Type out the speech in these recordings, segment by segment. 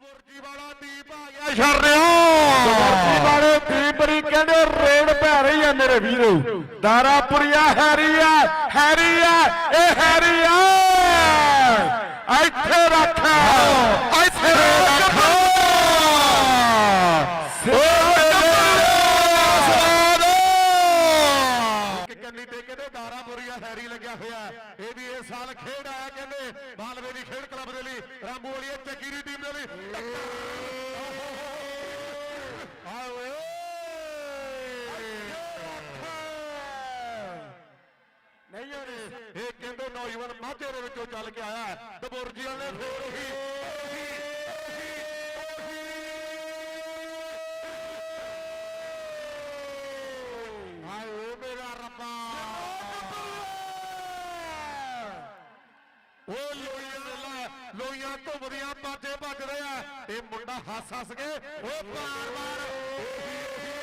ਬੁਰਜੀ ਵਾਲਾ ਦੀਪ ਆ ਗਿਆ ਸ਼ਰਿਓ ਜੀ ਵਾਲੇ ਦੀਪਰੀ ਕਹਿੰਦੇ ਰੇਡ ਪੈ ਰਹੀ ਆ ਮੇਰੇ ਵੀਰੋ। ਦਾਰਾਪੁਰੀਆ ਹੈਰੀ ਆ ਹੈਰੀ ਆ ਇਹ ਹੈਰੀ ਆ। ਇੱਥੇ ਰੱਖ। ਇੱਥੇ ਰੱਖ। ਹੈਰੀ ਲੱਗਿਆ ਹੋਇਆ। ਇਹ ਵੀ ਇਸ ਸਾਲ ਖੇਡ ਆਇਆ ਕਹਿੰਦੇ ਮਾਲਵੇ ਦੀ ਖੇਡ ਕਲੱਬ ਦੇ ਲਈ। ਰਾਮੂ ਵਾਲੀ ਚੱਕੀ ਦੀ ਟੀਮ ਦੇ ਲਈ। ਨਹੀਂ ਹੋਣੇ ਇਹ ਕਹਿੰਦੇ ਨੌਜਵਾਨ ਮਾਝੇ ਦੇ ਵਿੱਚੋਂ ਚੱਲ ਕੇ ਆਇਆ ਦਬੁਰਜੀ ਵਾਲੇ ਫੇਰ ਉਹੀ ਹਾਏ ਓ ਮੇਰਾ ਰੱਬਾ। ਉਹ ਲੋਈਆਂ ਲੈ ਲੋਈਆਂ ਘੁੰਮਦੀਆਂ ਬਾਜੇ ਵੱਜ ਰਿਹਾ ਇਹ ਮੁੰਡਾ ਹੱਸ ਹੱਸ ਕੇ ਉਹ ਬਾਰ ਬਾਰ ਬੱਲੇ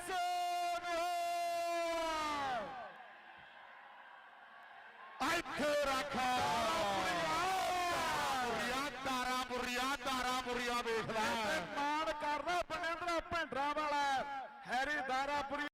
ਸੋਨਿਆ ਇੱਥੇ ਰੱਖਾ ਤਾਰਾ ਬੁਰੀਆ ਤਾਰਾ ਬੁਰੀਆ ਵੇਖ ਲੈ ਮਾਣ ਕਰਦਾ ਬਨਿੰਦਰਾ ਭਿੰਡਰਾ ਵਾਲਾ ਹੈਰੀ ਦਾਰਾਪੁਰੀ